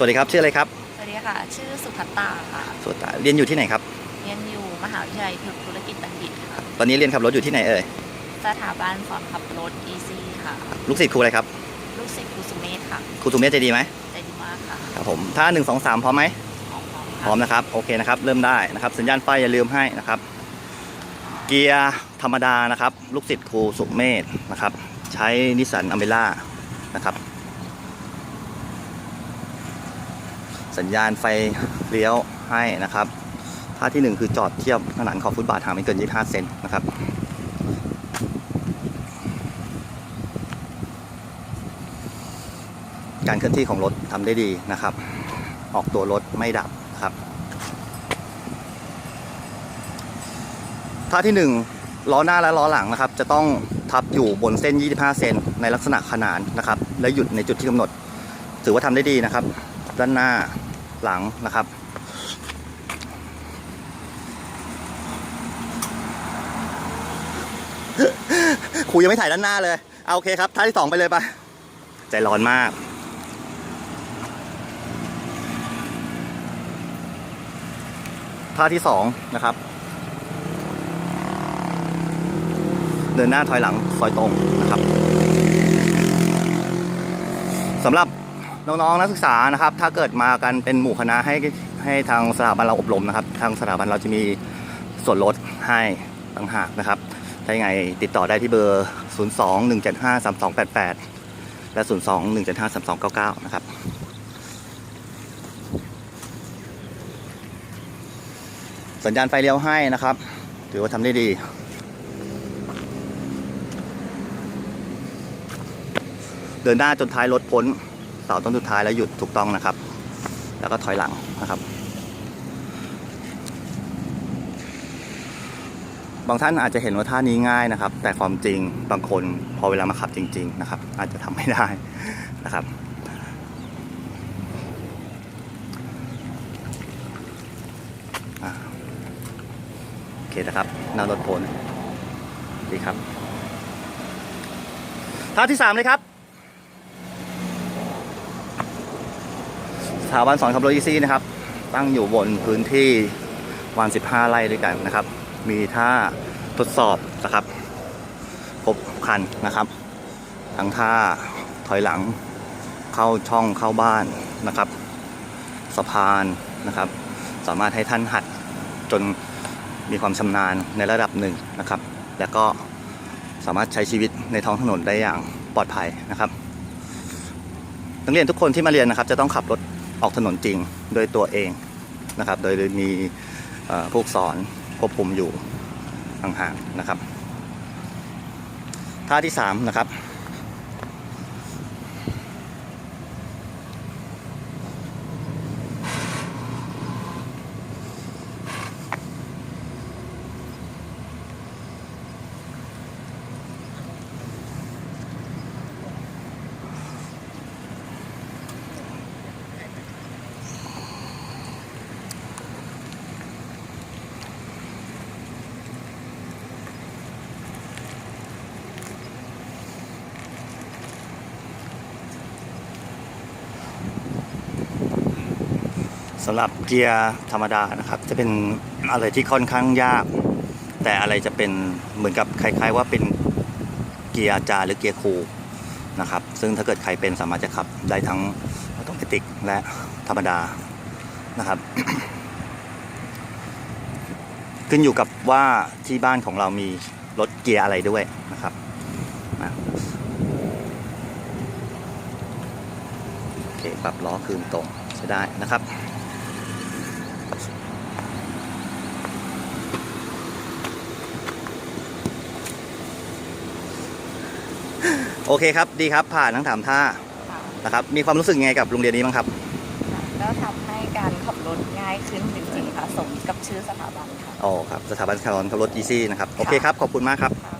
สวัสดีครับชื่ออะไรครับสวัสดีค่ะ ชื่อสุภัตตาค่ะสวัสดีเรียนอยู่ที่ไหนครับ เรียนอยู่มหาวิทยาลัยธุรกิจบัณฑิตค่ะ ตอนนี้เรียนขับรถอยู่ที่ไหนเอ่ยสถาบันสอนขับรถ EC ค่ะ ลูกศิษย์ครูอะไรครับลูกศิษย์ครูสุเมธค่ะครูสุเมธใจดีไหมใจดีมากค่ะครับผมถ้าหนึ่งสองสามพร้อมไหมหอมๆพร้อมนะครับโอเคนะครับเริ่มได้นะครับสัญญาณไฟอย่าลืมให้นะครับ เกียร์ธรรมดานะครับ ลูกศิษย์ครูสุเมธนะครับ ใช้นิสสันอเมร่านะครับ สัญญาณไฟเลี้ยวให้นะครับท่าที่หนึ่งคือจอดเทียบขนานขอบฟุตบาทห่างไม่เกิน 25 เซนนะครับการเคลื่อนที่ของรถทำได้ดีนะครับ ออกตัวรถไม่ดับครับ ท่าที่ 1 ล้อหน้าและล้อหลังนะครับ จะต้องทับอยู่บนเส้น 25 เซนในลักษณะขนานนะครับ และหยุดในจุดที่กำหนด ถือว่าทำได้ดีนะครับ ด้านหน้า หลังนะครับ ครูยังไม่ถ่ายด้านหน้าเลย เอาโอเคครับท่าที่สองไปเลยปะใจร้อนมากท่าที่สองนะครับ เดินหน้าถอยหลังซอยตรงนะครับสำหรับ น้องๆนักศึกษานะครับ ถ้าเกิดมากันเป็นหมู่คณะให้ให้ทางสถาบันเราอบรมนะครับ ทางสถาบันเราจะมีส่วนลดให้ต่างหากนะครับถ้ายังไงติดต่อได้ที่เบอร์ 0 2 1 7 5 3 2 8 8 และ 0 2 1 7 5 3 2 9 9 นะครับสัญญาณไฟเลี้ยวให้นะครับ ถือว่าทำได้ดี เดินหน้าจนท้ายรถพ้น สาต้นสุดท้ายแล้วหยุดถูกต้องนะครับ แล้วก็ถอยหลังนะครับ บางท่านอาจจะเห็นว่าท่านี้ง่ายนะครับ แต่ความจริงบางคนพอเวลามาขับจริง ๆ นะครับ อาจจะทำไม่ได้นะครับโอเคนะครับน้ารถพ้นดีครับท่าที่สามเลยครับ ถาบันสอนขับรถอีซี่นะครับ ตั้งอยู่บนพื้นที่วัน 15 ไร่ด้วยกันนะครับ มีท่าทดสอบนะครับครบคันนะครับ ทั้งท่าถอยหลังเข้าช่องเข้าบ้านนะครับ สะพานนะครับ สามารถให้ท่านหัดจนมีความชำนาญในระดับหนึ่งนะครับ แล้วก็สามารถใช้ชีวิตในท้องถนนได้อย่างปลอดภัยนะครับ นักเรียนทุกคนที่มาเรียนนะครับ จะต้องขับรถ ออกถนนจริงโดยตัวเองนะครับ โดยมีผู้สอนควบคุมอยู่ห่างๆนะครับ ท่าที่สามนะครับ สำหรับเกียร์ธรรมดานะครับ จะเป็นอะไรที่ค่อนข้างยาก แต่อะไรจะเป็นเหมือนกับคล้ายๆ ว่าเป็นเกียร์จาหรือเกียร์คูนะครับ ซึ่งถ้าเกิดใครเป็นสามารถจะขับได้ทั้งออโตเมติกและธรรมดานะครับ ขึ้นอยู่กับว่าที่บ้านของเรามีรถเกียร์อะไรด้วยนะครับนะโอเคปรับล้อคืนตรงใช้ได้นะครับ โอเคครับดีครับผ่านทั้งถามท่าค่ะนะครับมีความรู้สึกยังไงกับโรงเรียนนี้บ้างครับก็ทำให้การขับรถง่ายขึ้นจริงๆค่ะสมกับชื่อสถาบันค่ะอ๋อครับสถาบันการขับรถอีซี่นะครับโอเคครับขอบคุณมากครับค่ะ